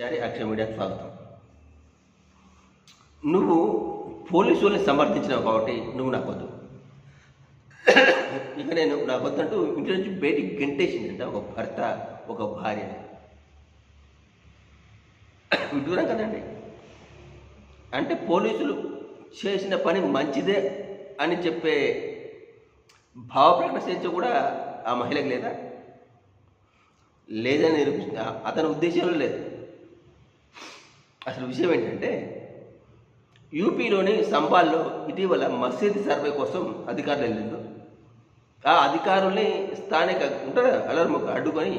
చారి అక్షయ మీడియాకి స్వాగతం. నువ్వు పోలీసు వాళ్ళని సమర్థించినావు కాబట్టి నువ్వు నాకు వద్దు ఇక నేను నాకు వద్దంటూ ఇంటి నుంచి బయటికి గంటేసిందంట ఒక భర్త ఒక భార్య. విడ్డూరం కదండి. అంటే పోలీసులు చేసిన పని మంచిదే అని చెప్పే భావప్రకటన స్వేచ్ఛ కూడా ఆ మహిళకు లేదా? లేదని నిరూపిస్తుంది అతని ఉద్దేశంలో లేదు. అసలు విషయం ఏంటంటే యూపీలోని సంబాల్లో ఇటీవల మసీద్ సర్వే కోసం అధికారులు వెళ్ళిండ్రు. ఆ అధికారుల్ని స్థానిక ఉంటారు అలర్ముఖ అడ్డుకొని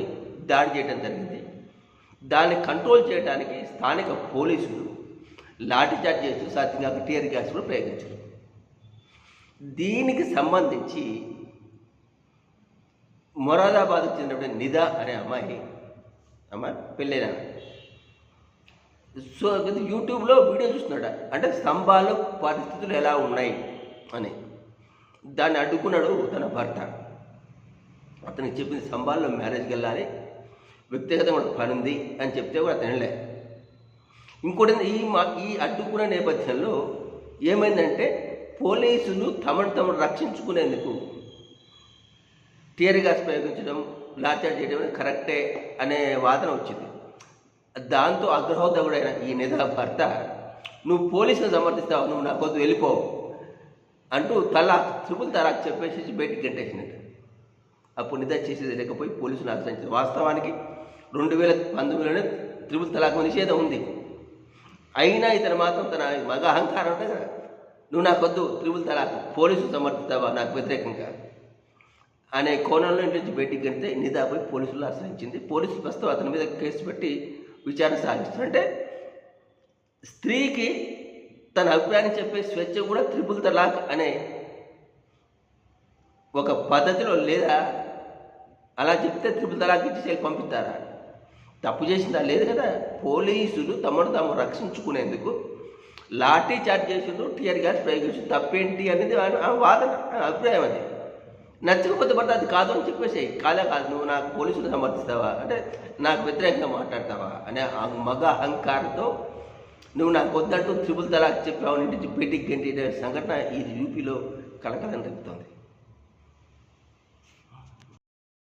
దాడి చేయడం జరిగింది. దాన్ని కంట్రోల్ చేయడానికి స్థానిక పోలీసులు లాఠీచార్జ్ చేస్తూ సాధ్యంగా టీయర్ గ్యాస్ కూడా ప్రయోగించారు. దీనికి సంబంధించి మొరాదాబాద్కు చెందినటువంటి నిదా అనే అమ్మాయి అమ్మాయి పెళ్ళైన సో ఇది యూట్యూబ్లో వీడియో చూస్తున్నాడ. అంటే స్తంభాలు పరిస్థితులు ఎలా ఉన్నాయి అని. దాన్ని అడ్డుకున్నాడు తన భర్త. అతనికి చెప్పింది స్తంభాల్లో మ్యారేజ్కి వెళ్ళాలి. వ్యక్తిగతంగా కూడా పని ఉంది అని చెప్తే కూడా అతను వెళ్ళే ఇంకోటి ఈ మా ఈ అడ్డుకున్న నేపథ్యంలో ఏమైందంటే పోలీసులు తమను తమను రక్షించుకునేందుకు టీయర్ గ్యాస్ ప్రయోగించడం లాచార్జ్ చేయడం అనేది కరెక్టే అనే వాదన వచ్చింది. దాంతో అగ్రహోదగుడైన ఈ నిధా భర్త నువ్వు పోలీసులు సమర్థిస్తావు నువ్వు నా కొద్దు వెళ్ళిపో అంటూ తలా త్రిపుల్ తలాక్ చెప్పేసి బయటికి గంటేసినట్టు అప్పుడు నిధా చేసేది లేకపోయి పోలీసులు ఆశ్రయించారు. వాస్తవానికి రెండు వేల పంతొమ్మిదిలోనే త్రిపుల్ తలాక్ నిషేధం ఉంది. అయినా ఇతను మాత్రం తన మగ అహంకారం ఉంటుంది కదా నువ్వు నాకొద్దు త్రిపుల్ తలాక్ పోలీసులు సమర్థిస్తావా? నాకు వ్యతిరేకంగా. అనే కోణంలో ఇంటి నుంచి బయటికి గంటే పోయి పోలీసులు ఆశ్రయించింది. పోలీసులు ప్రస్తుతం అతని మీద కేసు పెట్టి విచారణ సాగిస్తారు అంటే స్త్రీకి తన అభిప్రాయాన్ని చెప్పే స్వేచ్ఛ కూడా త్రిపుల్ తలాక్ అనే ఒక పద్ధతిలో లేదా అలా చెప్తే త్రిపుల్ తలాక్ ఇచ్చి పంపిస్తారా? తప్పు చేసిందా? లేదు కదా. పోలీసులు తమను తాము రక్షించుకునేందుకు లాఠీ చార్జ్ చేసిండ్రు టీఆర్ గారు ప్రయోగించు తప్పేంటి అనేది ఆ వాదన అభిప్రాయం అది. నచ్చకపోతే పడితే అది కాదు అని చెప్పేసి కాలే కాదు నువ్వు నాకు పోలీసులు సమర్థిస్తావా? అంటే నాకు వ్యతిరేకంగా మాట్లాడతావా? అనే ఆ మగ అహంకారంతో నువ్వు నాకు వద్దంటూ త్రిపుల్ తలాక్ చెప్పావు ఇంటి నుంచి బయటికి గంటి సంఘటన ఈ యూపీలో కలకలం రేపుతోంది.